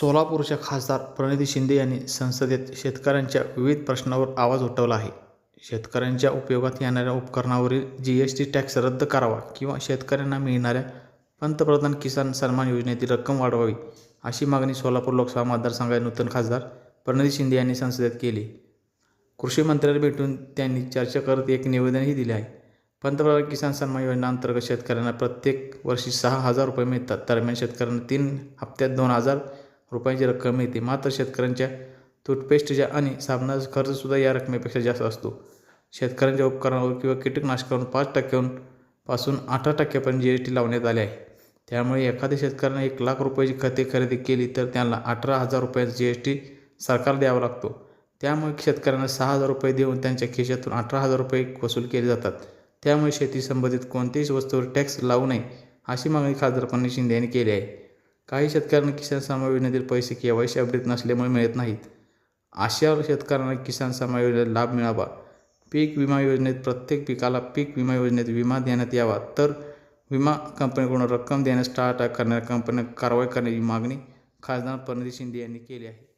सोलापूरच्या खासदार प्रणिती शिंदे यांनी संसदेत शेतकऱ्यांच्या विविध प्रश्नांवर आवाज उठवला आहे. शेतकऱ्यांच्या उपयोगात येणाऱ्या उपकरणावरील जी एस टी टॅक्स रद्द करावा किंवा शेतकऱ्यांना मिळणाऱ्या पंतप्रधान किसान सन्मान योजनेतील रक्कम वाढवावी, अशी मागणी सोलापूर लोकसभा मतदारसंघाचे नूतन खासदार प्रणिती शिंदे यांनी संसदेत केली. कृषी मंत्र्याला भेटून त्यांनी चर्चा करत एक निवेदनही दिले आहे. पंतप्रधान किसान सन्मान योजना अंतर्गत शेतकऱ्यांना प्रत्येक वर्षी सहा हजार रुपये मिळतात. दरम्यान शेतकऱ्यांना तीन हप्त्यात दोन हजार रुपयांची रक्कम मिळते. मात्र शेतकऱ्यांच्या टूथपेस्टच्या आणि साबणाचा खर्चसुद्धा या रकमेपेक्षा जास्त असतो. शेतकऱ्यांच्या उपकरणावर किंवा कीटकनाशकावरून पाच टक्क्यांपासून अठरा टक्केपर्यंत जी एस टी लावण्यात आले आहे. त्यामुळे एखाद्या शेतकऱ्याने एक लाख रुपयाची खते खरेदी केली तर त्यांना अठरा हजार रुपयांचा टी सरकार द्यावा लागतो. त्यामुळे शेतकऱ्यांना सहा हजार रुपये देऊन त्यांच्या खिशातून अठरा हजार रुपये वसूल केले जातात. त्यामुळे शेती संबंधित कोणत्याही वस्तूवर टॅक्स लावू नये, अशी मागणी खासदार पन्नी शिंदे यांनी केली आहे. काही शेतकऱ्यांना किसान सन्मान योजनेतील पैसे केवायसी अपडेट नसल्यामुळे मिळत नाहीत. अशा शेतकऱ्यांना किसान सन्मान योजनेत लाभ मिळावा. पीक विमा योजनेत प्रत्येक पिकाला पीक विमा योजनेत विमा देण्यात यावा तर विमा कंपन्यांकडून रक्कम देण्यास टाळाटाळ करणाऱ्या कंपन्या कारवाई करण्याची मागणी खासदार प्रणिती शिंदे यांनी केली आहे.